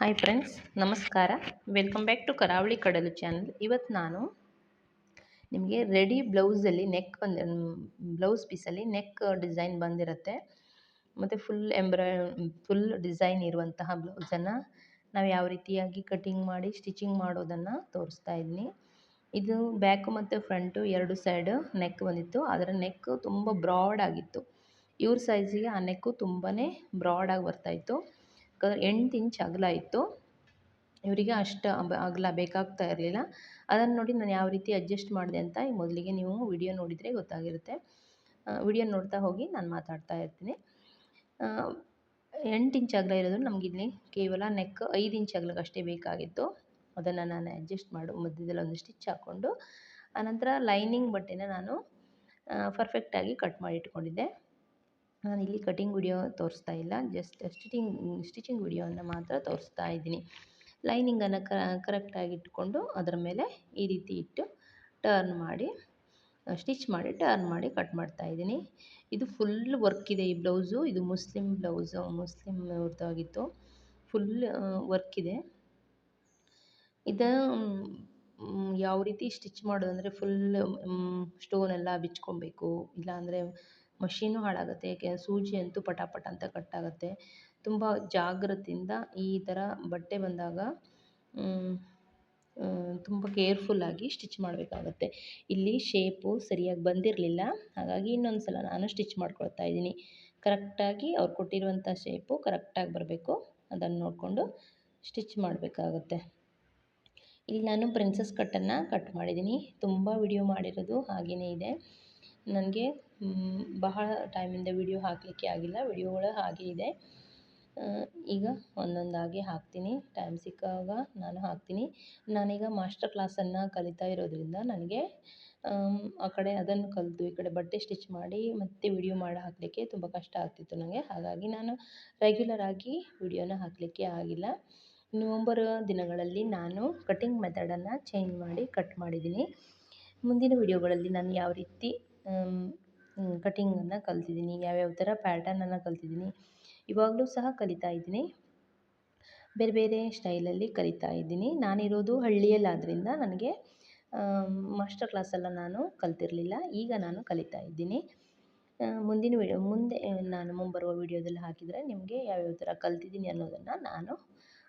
Hi friends ನಮಸ್ಕಾರ. Welcome back to Karavali Kadalu channel ಇವತ್ತು ನಾನು ನಿಮಗೆ ರೆಡಿ ಬ್ಲೌಸಲ್ಲಿ ನೆಕ್ ಬಂದ ಬ್ಲೌಸ್ ಪೀಸಲ್ಲಿ ನೆಕ್ ಡಿಸೈನ್ ಬಂದಿರುತ್ತೆ. ಮತ್ತು ಫುಲ್ ಎಂಬ್ರಾಯ್ ಫುಲ್ ಡಿಸೈನ್ ಇರುವಂತಹ ಬ್ಲೌಸನ್ನು ನಾವು ಯಾವ ರೀತಿಯಾಗಿ ಕಟಿಂಗ್ ಮಾಡಿ ಸ್ಟಿಚಿಂಗ್ ಮಾಡೋದನ್ನು ತೋರಿಸ್ತಾ ಇದ್ದೀನಿ ಇದು ಬ್ಯಾಕು ಮತ್ತು ಫ್ರಂಟು ಎರಡು ಸೈಡು ನೆಕ್ ಬಂದಿತ್ತು. ಅದರ ನೆಕ್ ತುಂಬ ಬ್ರಾಡ್ ಆಗಿತ್ತು. ಇವ್ರ ಸೈಜಿಗೆ ಆ ನೆಕ್ಕು ತುಂಬಾ ಬ್ರಾಡಾಗಿ ಬರ್ತಾಯಿತ್ತು ಎಂಟು ಇಂಚ್ ಅಗಲ ಇತ್ತು. ಇವರಿಗೆ ಅಷ್ಟು ಅಗಲ ಬೇಕಾಗ್ತಾ ಇರಲಿಲ್ಲ. ಅದನ್ನು ನೋಡಿ ನಾನು ಯಾವ ರೀತಿ ಅಡ್ಜಸ್ಟ್ ಮಾಡಿದೆ ಅಂತ ಈ ಮೊದಲಿಗೆ ನೀವು ವಿಡಿಯೋ ನೋಡಿದರೆ ಗೊತ್ತಾಗಿರುತ್ತೆ. ವಿಡಿಯೋ ನೋಡ್ತಾ ಹೋಗಿ ನಾನು ಮಾತಾಡ್ತಾ ಇರ್ತೀನಿ. ಎಂಟು ಇಂಚ್ ಅಗಲ ಇರೋದು ಇಲ್ಲಿ ಕೇವಲ ನೆಕ್ ಐದು ಇಂಚ್ ಅಗಲಕ್ಕಷ್ಟೇ ಬೇಕಾಗಿತ್ತು. ಅದನ್ನು ನಾನು ಅಡ್ಜಸ್ಟ್ ಮಾಡು, ಮಧ್ಯದಲ್ಲಿ ಒಂದು ಸ್ಟಿಚ್ ಹಾಕ್ಕೊಂಡು ಆನಂತರ ಲೈನಿಂಗ್ ಬಟ್ಟೆನ ನಾನು ಪರ್ಫೆಕ್ಟಾಗಿ ಕಟ್ ಮಾಡಿ ಇಟ್ಕೊಂಡಿದ್ದೆ. ನಾನು ಇಲ್ಲಿ ಕಟಿಂಗ್ ವಿಡಿಯೋ ತೋರಿಸ್ತಾ ಇಲ್ಲ, ಜಸ್ಟ್ ಸ್ಟಿಚಿಂಗ್ ಸ್ಟಿಚಿಂಗ್ ವಿಡಿಯೋನ ಮಾತ್ರ ತೋರಿಸ್ತಾ ಇದ್ದೀನಿ. ಲೈನಿಂಗನ್ನು ಕರೆಕ್ಟಾಗಿ ಇಟ್ಕೊಂಡು ಅದರ ಮೇಲೆ ಈ ರೀತಿ ಇಟ್ಟು ಟರ್ನ್ ಮಾಡಿ, ಸ್ಟಿಚ್ ಮಾಡಿ, ಟರ್ನ್ ಮಾಡಿ ಕಟ್ ಮಾಡ್ತಾ ಇದ್ದೀನಿ. ಇದು ಫುಲ್ ವರ್ಕ್ ಇದೆ ಈ ಬ್ಲೌಸು, ಇದು ಮುಸ್ಲಿಮ್ ಬ್ಲೌಸು ಮುಸ್ಲಿಮ್ ಅವ್ರದ್ದಾಗಿತ್ತು. ಫುಲ್ ವರ್ಕ್ ಇದೆ. ಇದು ಯಾವ ರೀತಿ ಸ್ಟಿಚ್ ಮಾಡೋದಂದರೆ ಫುಲ್ ಸ್ಟೋನೆಲ್ಲ ಬಿಚ್ಕೊಬೇಕು, ಇಲ್ಲಾಂದರೆ ಮಷೀನು ಹಾಳಾಗುತ್ತೆ, ಏಕೆ ಸೂಜಿ ಅಂತೂ ಪಟ ಪಟ ಅಂತ ಕಟ್ಟಾಗುತ್ತೆ ತುಂಬ ಜಾಗ್ರತೆಯಿಂದ ಈ ಥರ ಬಟ್ಟೆ ಬಂದಾಗ ತುಂಬ ಕೇರ್ಫುಲ್ಲಾಗಿ ಸ್ಟಿಚ್ ಮಾಡಬೇಕಾಗತ್ತೆ. ಇಲ್ಲಿ ಶೇಪು ಸರಿಯಾಗಿ ಬಂದಿರಲಿಲ್ಲ. ಹಾಗಾಗಿ ಇನ್ನೊಂದು ಸಲ ನಾನು ಸ್ಟಿಚ್ ಮಾಡ್ಕೊಳ್ತಾ ಇದ್ದೀನಿ. ಕರೆಕ್ಟಾಗಿ ಅವ್ರು ಕೊಟ್ಟಿರುವಂಥ ಶೇಪು ಕರೆಕ್ಟಾಗಿ ಬರಬೇಕು. ಅದನ್ನು ನೋಡಿಕೊಂಡು ಸ್ಟಿಚ್ ಮಾಡಬೇಕಾಗತ್ತೆ. ಇಲ್ಲಿ ನಾನು ಪ್ರಿನ್ಸಸ್ ಕಟ್ಟನ್ನು ಕಟ್ ಮಾಡಿದ್ದೀನಿ. ತುಂಬ ವಿಡಿಯೋ ಮಾಡಿರೋದು ಹಾಗೆಯೇ ಇದೆ. ನನಗೆ ಬಹಳ ಟೈಮಿಂದ ವಿಡಿಯೋ ಹಾಕಲಿಕ್ಕೆ ಆಗಿಲ್ಲ. ವಿಡಿಯೋಗಳು ಹಾಗೆ ಇದೆ. ಈಗ ಒಂದೊಂದಾಗಿ ಹಾಕ್ತೀನಿ. ಟೈಮ್ ಸಿಕ್ಕಾಗ ನಾನು ಹಾಕ್ತೀನಿ. ನಾನೀಗ ಮಾಸ್ಟರ್ ಕ್ಲಾಸನ್ನು ಕಲಿತಾ ಇರೋದ್ರಿಂದ ನನಗೆ ಆ ಕಡೆ ಅದನ್ನು ಕಲಿತು ಈ ಕಡೆ ಬಟ್ಟೆ ಸ್ಟಿಚ್ ಮಾಡಿ ಮತ್ತೆ ವಿಡಿಯೋ ಮಾಡಿ ಹಾಕಲಿಕ್ಕೆ ತುಂಬ ಕಷ್ಟ ಆಗ್ತಿತ್ತು ನನಗೆ. ಹಾಗಾಗಿ ನಾನು ರೆಗ್ಯುಲರ್ ಆಗಿ ವಿಡಿಯೋನ ಹಾಕಲಿಕ್ಕೆ ಆಗಿಲ್ಲ. ನವಂಬರ್ ದಿನಗಳಲ್ಲಿ ನಾನು ಕಟಿಂಗ್ ಮೆಥಡನ್ನು ಚೇಂಜ್ ಮಾಡಿ ಕಟ್ ಮಾಡಿದ್ದೀನಿ. ಮುಂದಿನ ವಿಡಿಯೋಗಳಲ್ಲಿ ನಾನು ಯಾವ ರೀತಿ ಕಟಿಂಗನ್ನು ಕಲ್ತಿದ್ದೀನಿ, ಯಾವ್ಯಾವ ಥರ ಪ್ಯಾಟರ್ನನ್ನು ಕಲ್ತಿದ್ದೀನಿ, ಇವಾಗಲೂ ಸಹ ಕಲಿತಾ ಇದ್ದೀನಿ. ಬೇರೆ ಬೇರೆ ಸ್ಟೈಲಲ್ಲಿ ಕಲಿತಾ ಇದ್ದೀನಿ. ನಾನಿರೋದು ಹಳ್ಳಿಯಲ್ಲಾದ್ದರಿಂದ ನನಗೆ ಮಾಸ್ಟರ್ ಕ್ಲಾಸೆಲ್ಲ ನಾನು ಕಲ್ತಿರಲಿಲ್ಲ. ಈಗ ನಾನು ಕಲಿತಾ ಇದ್ದೀನಿ. ಮುಂದಿನ ವಿಡಿಯೋ ಮುಂದೆ ನಾನು ಮುಂಬರುವ ವಿಡಿಯೋದಲ್ಲಿ ಹಾಕಿದರೆ ನಿಮಗೆ ಯಾವ್ಯಾವ ಥರ ಕಲ್ತಿದ್ದೀನಿ ಅನ್ನೋದನ್ನು ನಾನು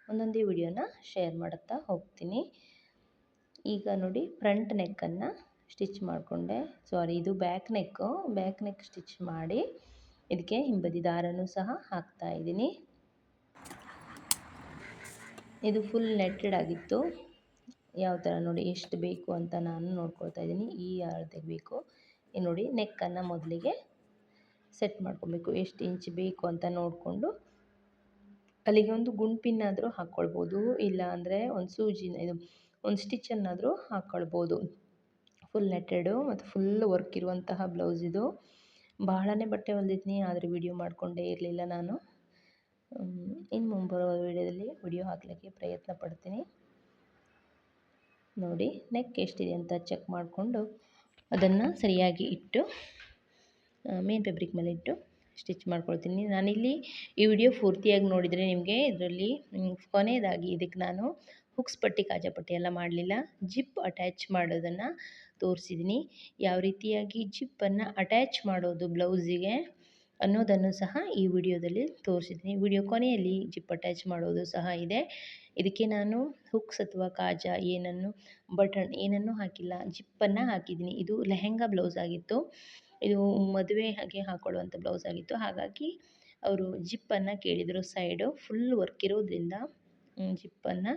ಒಂದೊಂದೇ ವಿಡಿಯೋನ ಶೇರ್ ಮಾಡುತ್ತಾ ಹೋಗ್ತೀನಿ. ಈಗ ನೋಡಿ ಫ್ರಂಟ್ ನೆಕ್ಕನ್ನು ಸ್ಟಿಚ್ ಮಾಡಿಕೊಂಡೆ. ಸಾರಿ ಇದು back neck back neck stitch ಮಾಡಿ ಇದಕ್ಕೆ ಹಿಂಬದಿ ದಾರನೂ ಸಹ ಹಾಕ್ತಾ ಇದ್ದೀನಿ. ಇದು ಫುಲ್ ನೆಟ್ಟೆಡ್ ಆಗಿತ್ತು. ಯಾವ ಥರ ನೋಡಿ ಎಷ್ಟು ಬೇಕು ಅಂತ ನಾನು ನೋಡ್ಕೊಳ್ತಾ ಇದ್ದೀನಿ. ಈ ಅಳತೆಗೆ ಬೇಕು ನೋಡಿ ನೆಕ್ಕನ್ನು ಮೊದಲಿಗೆ ಸೆಟ್ ಮಾಡ್ಕೊಬೇಕು. ಎಷ್ಟು ಇಂಚ್ ಬೇಕು ಅಂತ ನೋಡಿಕೊಂಡು ಅಲ್ಲಿಗೆ ಒಂದು ಗುಂಪಿನಾದರೂ ಹಾಕ್ಕೊಳ್ಬೋದು ಇಲ್ಲ ಅಂದರೆ ಒಂದು ಸೂಜಿನ, ಇದು ಒಂದು ಸ್ಟಿಚನ್ನಾದರೂ ಹಾಕ್ಕೊಳ್ಬೋದು ಫುಲ್ ನೆಟ್ಟೆಡು ಮತ್ತು ಫುಲ್ ವರ್ಕ್ ಇರುವಂತಹ ಬ್ಲೌಸ್ ಇದು. ಬಹಳನೇ ಬಟ್ಟೆ ಹೊಲ್ದಿದ್ದೀನಿ ಆದರೆ ವಿಡಿಯೋ ಮಾಡಿಕೊಂಡೇ ಇರಲಿಲ್ಲ ನಾನು. ಇನ್ನು ಮುಂಬರುವ ವಿಡಿಯೋದಲ್ಲಿ ವಿಡಿಯೋ ಹಾಕಲಿಕ್ಕೆ ಪ್ರಯತ್ನ ಪಡ್ತೀನಿ. ನೋಡಿ ನೆಕ್ ಎಷ್ಟಿದೆ ಅಂತ ಚೆಕ್ ಮಾಡಿಕೊಂಡು ಅದನ್ನು ಸರಿಯಾಗಿ ಇಟ್ಟು ಮೇನ್ ಫೆಬ್ರಿಕ್ ಮೇಲೆ ಇಟ್ಟು ಸ್ಟಿಚ್ ಮಾಡ್ಕೊಳ್ತೀನಿ. ನಾನಿಲ್ಲಿ ಈ ವಿಡಿಯೋ ಪೂರ್ತಿಯಾಗಿ ನೋಡಿದರೆ ನಿಮಗೆ ಇದರಲ್ಲಿ ಕೊನೆಯದಾಗಿ ಇದಕ್ಕೆ ನಾನು ಹುಕ್ಸ್ ಪಟ್ಟಿ, ಕಾಜಾ ಪಟ್ಟಿ ಎಲ್ಲ ಮಾಡಲಿಲ್ಲ. ಜಿಪ್ ಅಟ್ಯಾಚ್ ಮಾಡೋದನ್ನು ತೋರಿಸಿದ್ದೀನಿ ಯಾವ ರೀತಿಯಾಗಿ ಜಿಪ್ಪನ್ನು ಅಟ್ಯಾಚ್ ಮಾಡೋದು ಬ್ಲೌಸಿಗೆ ಅನ್ನೋದನ್ನು ಸಹ ಈ ವಿಡಿಯೋದಲ್ಲಿ ತೋರಿಸಿದ್ದೀನಿ ವಿಡಿಯೋ ಕೊನೆಯಲ್ಲಿ ಜಿಪ್ ಅಟ್ಯಾಚ್ ಮಾಡೋದು ಸಹ ಇದೆ. ಇದಕ್ಕೆ ನಾನು ಹುಕ್ಸ್ ಅಥವಾ ಕಾಜಾ ಏನನ್ನು, ಬಟನ್ ಏನನ್ನು ಹಾಕಿಲ್ಲ. ಜಿಪ್ಪನ್ನು ಹಾಕಿದ್ದೀನಿ ಇದು ಲೆಹೆಂಗಾ ಬ್ಲೌಸ್ ಆಗಿತ್ತು. ಇದು ಮದುವೆ ಹಾಗೆ ಹಾಕೊಳ್ಳುವಂಥ ಬ್ಲೌಸ್ ಆಗಿತ್ತು. ಹಾಗಾಗಿ ಅವರು ಜಿಪ್ಪನ್ನು ಕೇಳಿದರು ಸೈಡು. ಫುಲ್ ವರ್ಕ್ ಇರೋದ್ರಿಂದ ಜಿಪ್ಪನ್ನು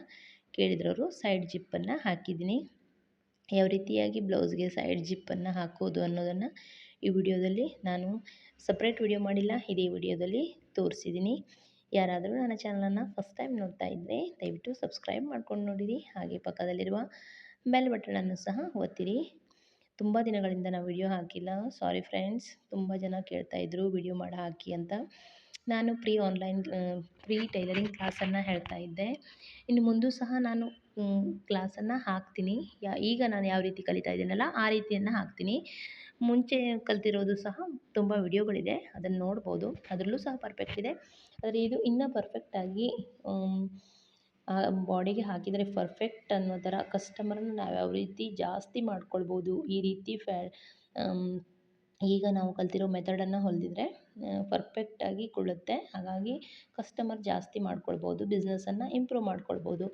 ಕೇಳಿದ್ರು ಅವರು ಸೈಡ್ ಜಿಪ್ಪನ್ನು ಹಾಕಿದ್ದೀನಿ. ಯಾವ ರೀತಿಯಾಗಿ ಬ್ಲೌಸ್ಗೆ ಸೈಡ್ ಜಿಪ್ಪನ್ನು ಹಾಕೋದು ಅನ್ನೋದನ್ನು ಈ ವಿಡಿಯೋದಲ್ಲಿ ನಾನು ಸಪ್ರೇಟ್ ವಿಡಿಯೋ ಮಾಡಿಲ್ಲ, ಇದೇ ವಿಡಿಯೋದಲ್ಲಿ ತೋರಿಸಿದ್ದೀನಿ. ಯಾರಾದರೂ ನನ್ನ ಚಾನಲನ್ನು ಫಸ್ಟ್ ಟೈಮ್ ನೋಡ್ತಾ ಇದ್ದರೆ ದಯವಿಟ್ಟು ಸಬ್ಸ್ಕ್ರೈಬ್ ಮಾಡ್ಕೊಂಡು ನೋಡಿರಿ. ಹಾಗೆ ಪಕ್ಕದಲ್ಲಿರುವ ಬೆಲ್ ಬಟನನ್ನು ಸಹ ಒತ್ತಿರಿ. ತುಂಬ ದಿನಗಳಿಂದ ನಾವು ವಿಡಿಯೋ ಹಾಕಿಲ್ಲ. ಸಾರಿ ಫ್ರೆಂಡ್ಸ್ ತುಂಬ ಜನ ಕೇಳ್ತಾಯಿದ್ರು ವಿಡಿಯೋ ಮಾಡಿ ಹಾಕಿ ಅಂತ. ನಾನು ಪ್ರೀ ಆನ್ಲೈನ್ ಪ್ರೀ ಟೈಲರಿಂಗ್ ಕ್ಲಾಸನ್ನು ಹೇಳ್ತಾ ಇದ್ದೆ. ಇನ್ನು ಮುಂದೂ ಸಹ ನಾನು ಕ್ಲಾಸನ್ನು ಹಾಕ್ತೀನಿ. ಯಾ, ಈಗ ನಾನು ಯಾವ ರೀತಿ ಕಲಿತಾ ಇದ್ದೀನಲ್ಲ, ಆ ರೀತಿಯನ್ನು ಹಾಕ್ತೀನಿ. ಮುಂಚೆ ಕಲ್ತಿರೋದು ಸಹ ತುಂಬ ವಿಡಿಯೋಗಳಿದೆ, ಅದನ್ನು ನೋಡ್ಬೋದು. ಅದರಲ್ಲೂ ಸಹ ಪರ್ಫೆಕ್ಟ್ ಇದೆ. ಆದರೆ ಇದು ಇನ್ನೂ ಪರ್ಫೆಕ್ಟಾಗಿ ಬಾಡಿಗೆ ಹಾಕಿದರೆ ಪರ್ಫೆಕ್ಟ್ ಅನ್ನೋ ಥರ ಕಸ್ಟಮರನ್ನು ನಾವು ಯಾವ ರೀತಿ ಜಾಸ್ತಿ ಮಾಡ್ಕೊಳ್ಬೋದು, ಈ ರೀತಿ ಫ್ಯಾ ಈಗ ನಾವು ಕಲ್ತಿರೋ ಮೆಥಡನ್ನು ಹೊಲಿದಿದ್ರೆ ಪರ್ಫೆಕ್ಟಾಗಿ ಕೊಳ್ಳುತ್ತೆ ಹಾಗಾಗಿ ಕಸ್ಟಮರ್ ಜಾಸ್ತಿ ಮಾಡ್ಕೊಳ್ಬೋದು ಬಿಸ್ನೆಸನ್ನು ಇಂಪ್ರೂವ್ ಮಾಡ್ಕೊಳ್ಬೋದು.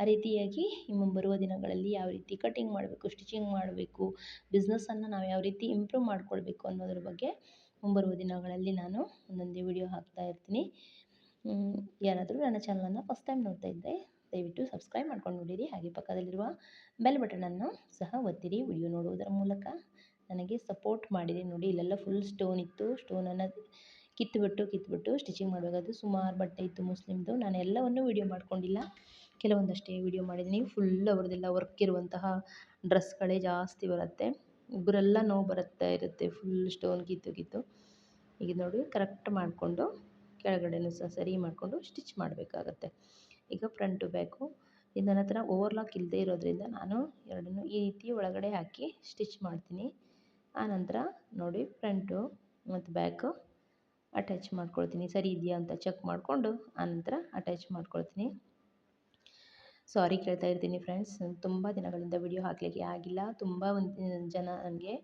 ಆ ರೀತಿಯಾಗಿ ಮುಂಬರುವ ದಿನಗಳಲ್ಲಿ ಯಾವ ರೀತಿ ಕಟಿಂಗ್ ಮಾಡಬೇಕು ಸ್ಟಿಚಿಂಗ್ ಮಾಡಬೇಕು ಬಿಸ್ನೆಸ್ಸನ್ನು ನಾವು ಯಾವ ರೀತಿ ಇಂಪ್ರೂವ್ ಮಾಡ್ಕೊಳ್ಬೇಕು ಅನ್ನೋದ್ರ ಬಗ್ಗೆ ಮುಂಬರುವ ದಿನಗಳಲ್ಲಿ ನಾನು ಒಂದೊಂದೇ ವಿಡಿಯೋ ಹಾಕ್ತಾ ಇರ್ತೀನಿ. ಯಾರಾದರೂ ನನ್ನ ಚಾನಲನ್ನು ಫಸ್ಟ್ ಟೈಮ್ ನೋಡ್ತಾ ಇದ್ದೆ ದಯವಿಟ್ಟು ಸಬ್ಸ್ಕ್ರೈಬ್ ಮಾಡ್ಕೊಂಡು ನೋಡಿರಿ. ಹಾಗೆ ಪಕ್ಕದಲ್ಲಿರುವ ಬೆಲ್ ಬಟನನ್ನು ಸಹ ಒತ್ತಿರಿ. ವಿಡಿಯೋ ನೋಡುವುದರ ಮೂಲಕ ನನಗೆ ಸಪೋರ್ಟ್ ಮಾಡಿದೆ ನೋಡಿ. ಇಲ್ಲೆಲ್ಲ ಫುಲ್ ಸ್ಟೋನ್ ಇತ್ತು. ಸ್ಟೋನನ್ನು ಕಿತ್ತುಬಿಟ್ಟು ಕಿತ್ತುಬಿಟ್ಟು ಸ್ಟಿಚಿಂಗ್ ಮಾಡಬೇಕಾದ್ರು ಸುಮಾರು ಬಟ್ಟೆ ಇತ್ತು ಮುಸ್ಲಿಮ್ದು. ನಾನು ಎಲ್ಲವನ್ನು ವೀಡಿಯೋ ಮಾಡಿಕೊಂಡಿಲ್ಲ. ಕೆಲವೊಂದಷ್ಟೇ ವೀಡಿಯೋ ಮಾಡಿದ್ದೀನಿ. ಫುಲ್ ಅವ್ರದ್ದೆಲ್ಲ ವರ್ಕ್ ಇರುವಂತಹ ಡ್ರೆಸ್ಗಳೇ ಜಾಸ್ತಿ ಬರುತ್ತೆ. ಇಬ್ಬರೆಲ್ಲ ನೋವು ಬರುತ್ತಾ ಇರುತ್ತೆ ಫುಲ್ ಸ್ಟೋನ್ ಕಿತ್ತು ಕಿತ್ತು. ಈಗ ನೋಡಿ ಕರೆಕ್ಟ್ ಮಾಡಿಕೊಂಡು ಕೆಳಗಡೆನೂ ಸಹ ಸರಿ ಮಾಡಿಕೊಂಡು ಸ್ಟಿಚ್ ಮಾಡಬೇಕಾಗತ್ತೆ. ಈಗ ಫ್ರಂಟು ಬ್ಯಾಕು ಇದು ನನ್ನ ಹತ್ರ ಓವರ್ಲಾಕ್ ಇಲ್ಲದೆ ಇರೋದ್ರಿಂದ ನಾನು ಎರಡನ್ನೂ ಈ ರೀತಿ ಒಳಗಡೆ ಹಾಕಿ ಸ್ಟಿಚ್ ಮಾಡ್ತೀನಿ. ಆನಂತರ ನೋಡಿ ಫ್ರಂಟು ಮತ್ತು ಬ್ಯಾಕು ಅಟ್ಯಾಚ್ ಮಾಡ್ಕೊಳ್ತೀನಿ. ಸರಿ ಇದೆಯಾ ಅಂತ ಚೆಕ್ ಮಾಡಿಕೊಂಡು ಆನಂತರ ಅಟ್ಯಾಚ್ ಮಾಡ್ಕೊಳ್ತೀನಿ. ಸಾರಿ ಕೇಳ್ತಾ ಇರ್ತೀನಿ ಫ್ರೆಂಡ್ಸ್ ತುಂಬ ದಿನಗಳಿಂದ ವಿಡಿಯೋ ಹಾಕಲಿಕ್ಕೆ ಆಗಿಲ್ಲ. ತುಂಬ ಒಂದು, ಜನ ನನಗೆ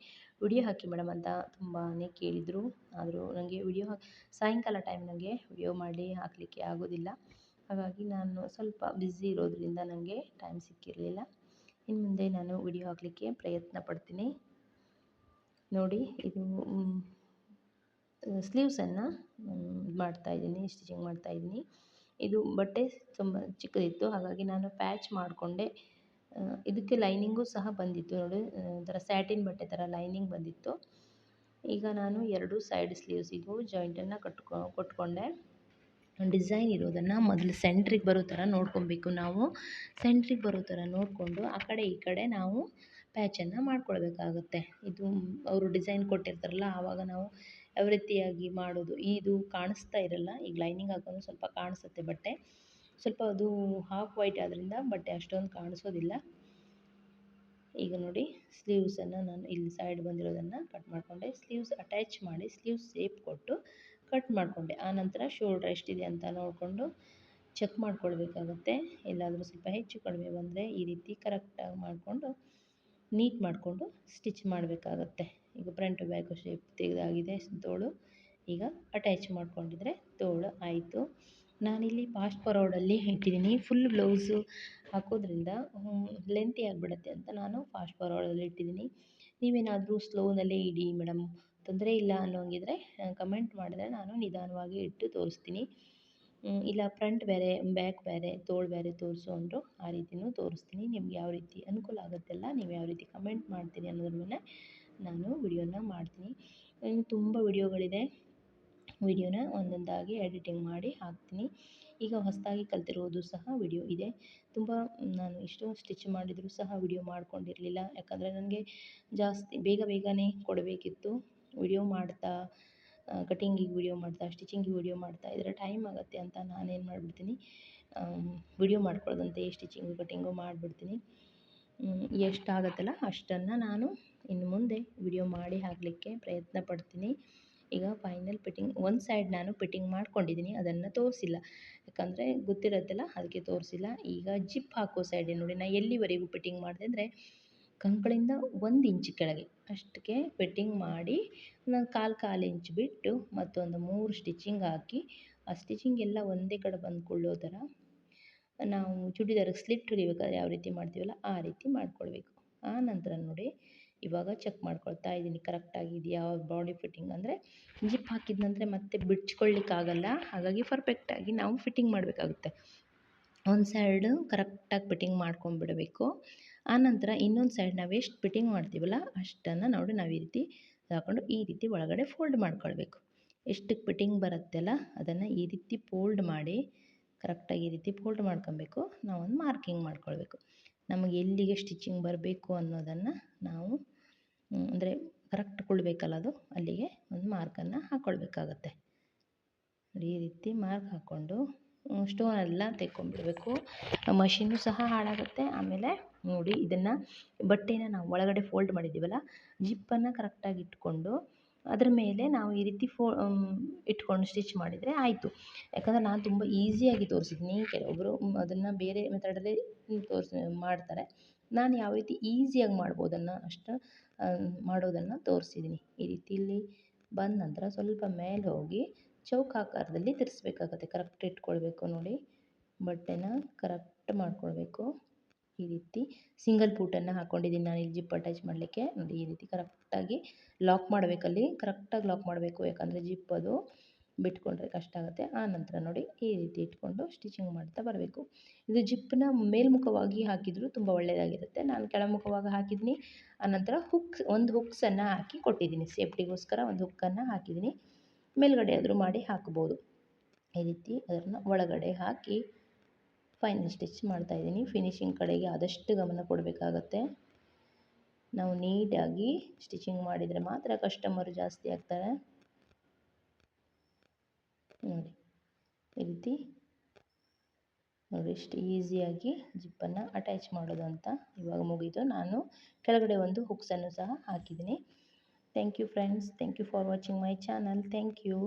ವಿಡಿಯೋ ಹಾಕಿ ಮೇಡಮ್ ಅಂತ ತುಂಬಾ ಕೇಳಿದರು. ಆದರೂ ನನಗೆ ವಿಡಿಯೋ ಹಾಕಿ, ಸಾಯಂಕಾಲ ಟೈಮ್ ನನಗೆ ವಿಡಿಯೋ ಮಾಡಿ ಹಾಕಲಿಕ್ಕೆ ಆಗೋದಿಲ್ಲ. ಹಾಗಾಗಿ ನಾನು ಸ್ವಲ್ಪ ಬ್ಯುಸಿ ಇರೋದರಿಂದ ನನಗೆ ಟೈಮ್ ಸಿಕ್ಕಿರಲಿಲ್ಲ. ಇನ್ನು ಮುಂದೆ ನಾನು ವಿಡಿಯೋ ಹಾಕಲಿಕ್ಕೆ ಪ್ರಯತ್ನ ಪಡ್ತೀನಿ. ನೋಡಿ, ಇದು ಸ್ಲೀವ್ಸನ್ನು ಮಾಡ್ತಾಯಿದ್ದೀನಿ ಸ್ಟಿಚಿಂಗ್ ಮಾಡ್ತಾಯಿದ್ದೀನಿ ಇದು ಬಟ್ಟೆ ತುಂಬ ಚಿಕ್ಕದಿತ್ತು, ಹಾಗಾಗಿ ನಾನು ಪ್ಯಾಚ್ ಮಾಡಿಕೊಂಡೆ. ಇದಕ್ಕೆ ಲೈನಿಂಗು ಸಹ ಬಂದಿತ್ತು, ನೋಡಿ ಒಂಥರ ಸ್ಯಾಟಿನ್ ಬಟ್ಟೆ ಥರ ಲೈನಿಂಗ್ ಬಂದಿತ್ತು. ಈಗ ನಾನು ಎರಡು ಸೈಡ್ ಸ್ಲೀವ್ಸಿಗೂ ಜಾಯಿಂಟನ್ನು ಕಟ್ಕೊ, ಕೊಟ್ಕೊಂಡೆ. ಡಿಸೈನ್ ಇರೋದನ್ನು ಮೊದಲು ಸೆಂಟ್ರಿಗೆ ಬರೋ ಥರ ನೋಡ್ಕೊಬೇಕು ನಾವು. ಸೆಂಟ್ರಿಗೆ ಬರೋ ಥರ ನೋಡಿಕೊಂಡು ಆ ಕಡೆ ಈ ಕಡೆ ನಾವು ಪ್ಯಾಚನ್ನು ಮಾಡ್ಕೊಳ್ಬೇಕಾಗುತ್ತೆ. ಇದು ಅವರು ಡಿಸೈನ್ ಕೊಟ್ಟಿರ್ತಾರಲ್ಲ, ಆವಾಗ ನಾವು ಯಾವ ರೀತಿಯಾಗಿ ಮಾಡೋದು? ಇದು ಕಾಣಿಸ್ತಾ ಇರಲ್ಲ. ಈಗ ಲೈನಿಂಗ್ ಹಾಕೋದು ಸ್ವಲ್ಪ ಕಾಣಿಸುತ್ತೆ ಬಟ್ಟೆ. ಸ್ವಲ್ಪ ಅದು ಹಾಫ್ ವೈಟ್ ಆದ್ದರಿಂದ ಬಟ್ಟೆ ಅಷ್ಟೊಂದು ಕಾಣಿಸೋದಿಲ್ಲ. ಈಗ ನೋಡಿ ಸ್ಲೀವ್ಸನ್ನು ನಾನು ಇಲ್ಲಿ ಸೈಡ್ ಬಂದಿರೋದನ್ನು ಕಟ್ ಮಾಡಿಕೊಂಡೆ. ಸ್ಲೀವ್ಸ್ ಅಟ್ಯಾಚ್ ಮಾಡಿ ಸ್ಲೀವ್ಸ್ ಸೇಫ್ ಕೊಟ್ಟು ಕಟ್ ಮಾಡಿಕೊಂಡೆ. ಆನಂತರ ಶೋಲ್ಡ್ರ್ ಎಷ್ಟಿದೆ ಅಂತ ನೋಡಿಕೊಂಡು ಚೆಕ್ ಮಾಡ್ಕೊಳ್ಬೇಕಾಗುತ್ತೆ. ಎಲ್ಲಾದರೂ ಸ್ವಲ್ಪ ಹೆಚ್ಚು ಕಡಿಮೆ ಬಂದರೆ ಈ ರೀತಿ ಕರೆಕ್ಟಾಗಿ ಮಾಡಿಕೊಂಡು ನೀಟ್ ಮಾಡಿಕೊಂಡು ಸ್ಟಿಚ್ ಮಾಡಬೇಕಾಗತ್ತೆ. ಈಗ ಫ್ರಂಟ್ ಬ್ಯಾಕ್ ಶೇಪ್ ತೆಗೆದಾಗಿದೆ ತೋಳು. ಈಗ ಅಟ್ಯಾಚ್ ಮಾಡಿಕೊಂಡಿದ್ರೆ ತೋಳು ಆಯಿತು. ನಾನಿಲ್ಲಿ ಫಾಸ್ಟ್ ಫಾರ್ವರ್ಡಲ್ಲಿ ಇಟ್ಟಿದ್ದೀನಿ. ಫುಲ್ ಬ್ಲೌಸು ಹಾಕೋದ್ರಿಂದ ಲೆಂತಿ ಆಗಿಬಿಡತ್ತೆ ಅಂತ ನಾನು ಫಾಸ್ಟ್ ಫಾರ್ವರ್ಡಲ್ಲಿ ಇಟ್ಟಿದ್ದೀನಿ. ನೀವೇನಾದರೂ ಸ್ಲೋನಲ್ಲೇ ಇಡಿ ಮೇಡಮ್. ತೊಂದರೆ ಇಲ್ಲ ಅನ್ನೋಂಗಿದ್ರೆ ಕಮೆಂಟ್ ಮಾಡಿದ್ರೆ ನಾನು ನಿಧಾನವಾಗಿ ಇಟ್ಟು ತೋರಿಸ್ತೀನಿ. ಇಲ್ಲ ಫ್ರಂಟ್ ಬೇರೆ, ಬ್ಯಾಕ್ ಬೇರೆ, ತೋಳು ಬೇರೆ ತೋರಿಸು ಅಂದರು ಆ ರೀತಿಯೂ ತೋರಿಸ್ತೀನಿ. ನಿಮ್ಗೆ ಯಾವ ರೀತಿ ಅನುಕೂಲ ಆಗುತ್ತಲ್ಲ ನೀವು ಯಾವ ರೀತಿ ಕಮೆಂಟ್ ಮಾಡ್ತೀನಿ ಅನ್ನೋದ್ರ ಮೇಲೆ ನಾನು ವಿಡಿಯೋನ ಮಾಡ್ತೀನಿ. ಇನ್ನು ತುಂಬ ವಿಡಿಯೋಗಳಿದೆ ವಿಡಿಯೋನ ಒಂದೊಂದಾಗಿ ಎಡಿಟಿಂಗ್ ಮಾಡಿ ಹಾಕ್ತೀನಿ. ಈಗ ಹೊಸದಾಗಿ ಕಲ್ತಿರೋದು ಸಹ ವಿಡಿಯೋ ಇದೆ. ತುಂಬ ನಾನು ಇಷ್ಟು ಸ್ಟಿಚ್ ಮಾಡಿದರೂ ಸಹ ವಿಡಿಯೋ ಮಾಡ್ಕೊಂಡಿರಲಿಲ್ಲ. ಯಾಕಂದರೆ ನನಗೆ ಜಾಸ್ತಿ, ಬೇಗ ಬೇಗನೆ ಕೊಡಬೇಕಿತ್ತು. ವಿಡಿಯೋ ಮಾಡ್ತಾ ಕಟಿಂಗಿಗೆ ವಿಡಿಯೋ ಮಾಡ್ತಾ ಸ್ಟಿಚಿಂಗಿಗೆ ವಿಡಿಯೋ ಮಾಡ್ತಾ ಇದ್ದರೆ ಟೈಮ್ ಆಗುತ್ತೆ ಅಂತ ನಾನೇನು ಮಾಡಿಬಿಡ್ತೀನಿ. ವಿಡಿಯೋ ಮಾಡ್ಕೊಳ್ಳೋದಂತೆ ಸ್ಟಿಚಿಂಗು ಕಟಿಂಗು ಮಾಡಿಬಿಡ್ತೀನಿ. ಆಗುತ್ತಲ್ಲ ಅಷ್ಟನ್ನು ನಾನು ಇನ್ನು ಮುಂದೆ ವಿಡಿಯೋ ಮಾಡಿ ಹಾಕಲಿಕ್ಕೆ ಪ್ರಯತ್ನ ಪಡ್ತೀನಿ. ಈಗ ಫೈನಲ್ ಫಿಟ್ಟಿಂಗ್ ಒಂದು ಸೈಡ್ ನಾನು ಫಿಟ್ಟಿಂಗ್ ಮಾಡ್ಕೊಂಡಿದ್ದೀನಿ ಅದನ್ನು ತೋರಿಸಿಲ್ಲ. ಯಾಕಂದರೆ ಗೊತ್ತಿರತ್ತಲ್ಲ, ಅದಕ್ಕೆ ತೋರಿಸಿಲ್ಲ. ಈಗ ಜಿಪ್ ಹಾಕೋ ಸೈಡ್ ನೋಡಿ ನಾನು ಎಲ್ಲಿವರೆಗೂ ಫಿಟ್ಟಿಂಗ್ ಮಾಡಿದೆ ಅಂದರೆ ಕಂಕಳಿಂದ ಒಂದು ಇಂಚ್ ಕೆಳಗೆ. ಅಷ್ಟಕ್ಕೆ ಫಿಟ್ಟಿಂಗ್ ಮಾಡಿ ನಾನು ಕಾಲು ಕಾಲು ಇಂಚ್ ಬಿಟ್ಟು ಮತ್ತೊಂದು ಮೂರು ಸ್ಟಿಚಿಂಗ್ ಹಾಕಿ, ಆ ಸ್ಟಿಚಿಂಗ್ ಎಲ್ಲ ಒಂದೇ ಕಡೆ ಬಂದ್ಕೊಳ್ಳೋ ಥರ ನಾವು ಚೂಡಿದಾರಿಗೆ ಸ್ಲಿಟ್ ಹೊಲಿಬೇಕಾದ್ರೆ ಯಾವ ರೀತಿ ಮಾಡ್ತೀವಲ್ಲ ಆ ರೀತಿ ಮಾಡಿಕೊಳ್ಬೇಕು. ಆ ನಂತರ ನೋಡಿ, ಇವಾಗ ಚೆಕ್ ಮಾಡ್ಕೊಳ್ತಾ ಇದ್ದೀನಿ ಕರೆಕ್ಟಾಗಿದೆಯಾ ಬಾಡಿ ಫಿಟ್ಟಿಂಗ್ ಅಂದರೆ. ಜಿಪ್ ಹಾಕಿದ ನಂತರ ಮತ್ತೆ ಬಿಡ್ಸ್ಕೊಳ್ಳಿಕ್ಕಾಗಲ್ಲ ಹಾಗಾಗಿ ಪರ್ಫೆಕ್ಟಾಗಿ ನಾವು ಫಿಟ್ಟಿಂಗ್ ಮಾಡಬೇಕಾಗುತ್ತೆ. ಒಂದು ಸೈಡು ಕರೆಕ್ಟಾಗಿ ಫಿಟ್ಟಿಂಗ್ ಮಾಡ್ಕೊಂಬಿಡಬೇಕು ಆನಂತರ ಇನ್ನೊಂದು ಸೈಡ್ ನಾವು ಎಷ್ಟು ಫಿಟ್ಟಿಂಗ್ ಮಾಡ್ತೀವಲ್ಲ ಅಷ್ಟನ್ನು ನೋಡಿ ನಾವು ಈ ರೀತಿ ಹಾಕೊಂಡು ಈ ರೀತಿ ಒಳಗಡೆ ಫೋಲ್ಡ್ ಮಾಡ್ಕೊಳ್ಬೇಕು. ಎಷ್ಟಕ್ಕೆ ಫಿಟ್ಟಿಂಗ್ ಬರುತ್ತಲ್ಲ ಅದನ್ನು ಈ ರೀತಿ ಫೋಲ್ಡ್ ಮಾಡಿ ಕರೆಕ್ಟಾಗಿ ಈ ರೀತಿ ಫೋಲ್ಡ್ ಮಾಡ್ಕೊಬೇಕು ನಾವೊಂದು ಮಾರ್ಕಿಂಗ್ ಮಾಡ್ಕೊಳ್ಬೇಕು. ನಮಗೆ ಎಲ್ಲಿಗೆ ಸ್ಟಿಚಿಂಗ್ ಬರಬೇಕು ಅನ್ನೋದನ್ನು ನಾವು ಅಂದರೆ ಕರೆಕ್ಟ್ ಕೊಡಬೇಕಲ್ಲ ಅದು, ಅಲ್ಲಿಗೆ ಒಂದು ಮಾರ್ಕನ್ನು ಹಾಕ್ಕೊಳ್ಬೇಕಾಗತ್ತೆ ಈ ರೀತಿ ಮಾರ್ಕ್ ಹಾಕ್ಕೊಂಡು ಸ್ಟೋನೆಲ್ಲ ತೆಕ್ಕೊಂಬಿಡಬೇಕು ಮಷಿನ್ನು ಸಹ ಹಾಳಾಗುತ್ತೆ, ಆಮೇಲೆ ನೋಡಿ ಇದನ್ನು ಬಟ್ಟೆನ ನಾವು ಒಳಗಡೆ ಫೋಲ್ಡ್ ಮಾಡಿದ್ದೀವಲ್ಲ, ಜಿಪ್ಪನ್ನು ಕರೆಕ್ಟಾಗಿ ಇಟ್ಕೊಂಡು ಅದರ ಮೇಲೆ ನಾವು ಈ ರೀತಿ ಫೋ ಇಟ್ಕೊಂಡು ಸ್ಟಿಚ್ ಮಾಡಿದರೆ ಆಯಿತು. ಯಾಕಂದರೆ ನಾನು ತುಂಬ ಈಸಿಯಾಗಿ ತೋರಿಸಿದ್ದೀನಿ. ಕೆಲವೊಬ್ಬರು ಅದನ್ನು ಬೇರೆ ಮೆಥಡಲ್ಲಿ ತೋರಿಸಿ, ಮಾಡ್ತಾರೆ. ನಾನು ಯಾವ ರೀತಿ ಈಸಿಯಾಗಿ ಮಾಡ್ಬೋದನ್ನು, ಅಷ್ಟು ಮಾಡೋದನ್ನು ತೋರಿಸಿದ್ದೀನಿ. ಈ ರೀತಿ ಇಲ್ಲಿ ಬಂದ ನಂತರ ಸ್ವಲ್ಪ ಮೇಲೆ ಹೋಗಿ ಚೌಕಾಕಾರದಲ್ಲಿ ತಿರ್ಸ್ಬೇಕಾಗತ್ತೆ. ಕರೆಕ್ಟ್ ಇಟ್ಕೊಳ್ಬೇಕು ನೋಡಿ. ಬಟ್ಟೆನ ಕರೆಕ್ಟ್ ಮಾಡ್ಕೊಳ್ಬೇಕು. ಈ ರೀತಿ ಸಿಂಗಲ್ ಪೂಟನ್ನು ಹಾಕ್ಕೊಂಡಿದ್ದೀನಿ ನಾನು. ಇಲ್ಲಿ ಜಿಪ್ ಅಟ್ಯಾಚ್ ಮಾಡಲಿಕ್ಕೆ. ನೋಡಿ, ಈ ರೀತಿ ಕರೆಕ್ಟಾಗಿ ಲಾಕ್ ಮಾಡಬೇಕಲ್ಲಿ. ಕರೆಕ್ಟಾಗಿ ಲಾಕ್ ಮಾಡಬೇಕು. ಯಾಕಂದರೆ ಜಿಪ್ ಅದು ಬಿಟ್ಕೊಂಡ್ರೆ ಕಷ್ಟ ಆಗುತ್ತೆ. ಆ ನಂತರ ನೋಡಿ, ಈ ರೀತಿ ಇಟ್ಕೊಂಡು ಸ್ಟಿಚಿಂಗ್ ಮಾಡ್ತಾ ಬರಬೇಕು. ಇದು ಜಿಪ್ಪನ್ನ ಮೇಲ್ಮುಖವಾಗಿ ಹಾಕಿದರೂ ತುಂಬ ಒಳ್ಳೆಯದಾಗಿರುತ್ತೆ ನಾನು ಕೆಳಮುಖವಾಗಿ ಹಾಕಿದ್ದೀನಿ. ಆನಂತರ ಹುಕ್ ಒಂದು ಹುಕ್ಸನ್ನು ಹಾಕಿ ಕೊಟ್ಟಿದ್ದೀನಿ. ಸೇಫ್ಟಿಗೋಸ್ಕರ ಒಂದು ಹುಕ್ಕನ್ನು ಹಾಕಿದ್ದೀನಿ. ಮೇಲ್ಗಡೆ ಆದರೂ ಮಾಡಿ ಹಾಕ್ಬೋದು. ಈ ರೀತಿ ಅದನ್ನು ಒಳಗಡೆ ಹಾಕಿ ಫೈನಲ್ ಸ್ಟಿಚ್ ಮಾಡ್ತಾಯಿದ್ದೀನಿ ಫಿನಿಶಿಂಗ್ ಕಡೆಗೆ ಆದಷ್ಟು ಗಮನ ಕೊಡಬೇಕಾಗತ್ತೆ. ನಾವು ನೀಟಾಗಿ ಸ್ಟಿಚಿಂಗ್ ಮಾಡಿದರೆ ಮಾತ್ರ ಕಸ್ಟಮರ್ ಜಾಸ್ತಿ ಆಗ್ತಾರೆ. ನೋಡಿ, ಈ ರೀತಿ. ನೋಡಿ, ಇಷ್ಟು ಈಸಿಯಾಗಿ ಜಿಪ್ಪನ್ನು ಅಟ್ಯಾಚ್ ಮಾಡೋದು ಅಂತ ಇವಾಗ ಮುಗೀತು. ನಾನು ಕೆಳಗಡೆ ಒಂದು ಹುಕ್ಸನ್ನು ಸಹ ಹಾಕಿದ್ದೀನಿ. Thank you friends. Thank you for watching my channel. Thank you.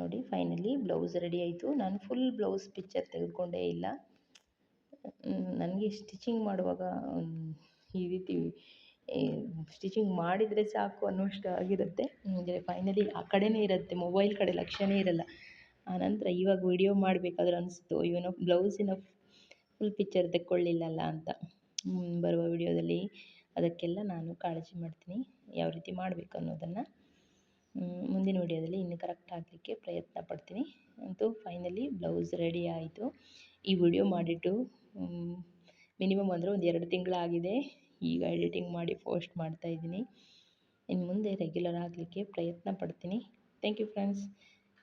ನೋಡಿ ಫೈನಲಿ ಬ್ಲೌಸ್ ರೆಡಿ ಆಯಿತು. ನಾನು ಫುಲ್ ಬ್ಲೌಸ್ ಪಿಕ್ಚರ್ ತೆಗೆದುಕೊಂಡೇ ಇಲ್ಲ. ನನಗೆ ಸ್ಟಿಚಿಂಗ್ ಮಾಡುವಾಗ ಈ ರೀತಿ ಸ್ಟಿಚಿಂಗ್ ಮಾಡಿದರೆ ಸಾಕು ಅನ್ನೋಷ್ಟು ಆಗಿರುತ್ತೆ. ಅಂದರೆ ಫೈನಲಿ ಆ ಕಡೆನೇ ಇರುತ್ತೆ ಮೊಬೈಲ್ ಕಡೆ ಲಕ್ಷ್ಯನೇ ಇರಲ್ಲ. ಆನಂತರ ಇವಾಗ ವಿಡಿಯೋ ಮಾಡಬೇಕಾದ್ರೆ ಅನಿಸ್ತು ಇವನು ಬ್ಲೌಸಿನ ಫುಲ್ ಪಿಕ್ಚರ್ ತೆಕ್ಕೊಳ್ಳಿಲ್ಲಲ್ಲ ಅಂತ. ಬರುವ ವಿಡಿಯೋದಲ್ಲಿ ಅದಕ್ಕೆಲ್ಲ ನಾನು ಕಾಳಜಿ ಮಾಡ್ತೀನಿ. ಯಾವ ರೀತಿ ಮಾಡಬೇಕು ಅನ್ನೋದನ್ನು ಮುಂದಿನ ವೀಡಿಯೋದಲ್ಲಿ ಇನ್ನು ಕರೆಕ್ಟ್ ಆಗಲಿಕ್ಕೆ ಪ್ರಯತ್ನ ಪಡ್ತೀನಿ. ಅಂತೂ ಫೈನಲಿ ಬ್ಲೌಸ್ ರೆಡಿ ಆಯಿತು. ಈ ವಿಡಿಯೋ ಮಾಡಿಟ್ಟು ಮಿನಿಮಮ್ ಅಂದರೆ ಒಂದು ಎರಡು ತಿಂಗಳಾಗಿದೆ. ಈಗ ಎಡಿಟಿಂಗ್ ಮಾಡಿ ಪೋಸ್ಟ್ ಮಾಡ್ತಾಯಿದ್ದೀನಿ ಇನ್ನು ಮುಂದೆ ರೆಗ್ಯುಲರ್ ಆಗಲಿಕ್ಕೆ ಪ್ರಯತ್ನ ಪಡ್ತೀನಿ. Thank you friends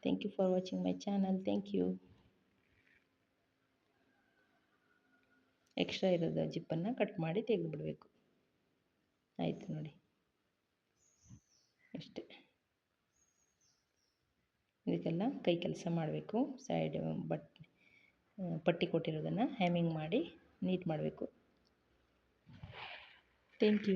thank you for watching my channel thank you extra ಇರೋದು ಜಿಪ್ಪನ್ನು ಕಟ್ ಮಾಡಿ ತೆಗೆದುಬಿಡಬೇಕು. ಆಯಿತು ನೋಡಿ. ಅಷ್ಟೇ. ಇದಕ್ಕೆಲ್ಲ ಕೈ ಕೆಲಸ ಮಾಡಬೇಕು. ಸೈಡ್ ಬಟ್ ಪಟ್ಟಿ ಕೊಟ್ಟಿರೋದನ್ನು ಹ್ಯಾಮಿಂಗ್ ಮಾಡಿ ನೀಟ್ ಮಾಡಬೇಕು. Thank you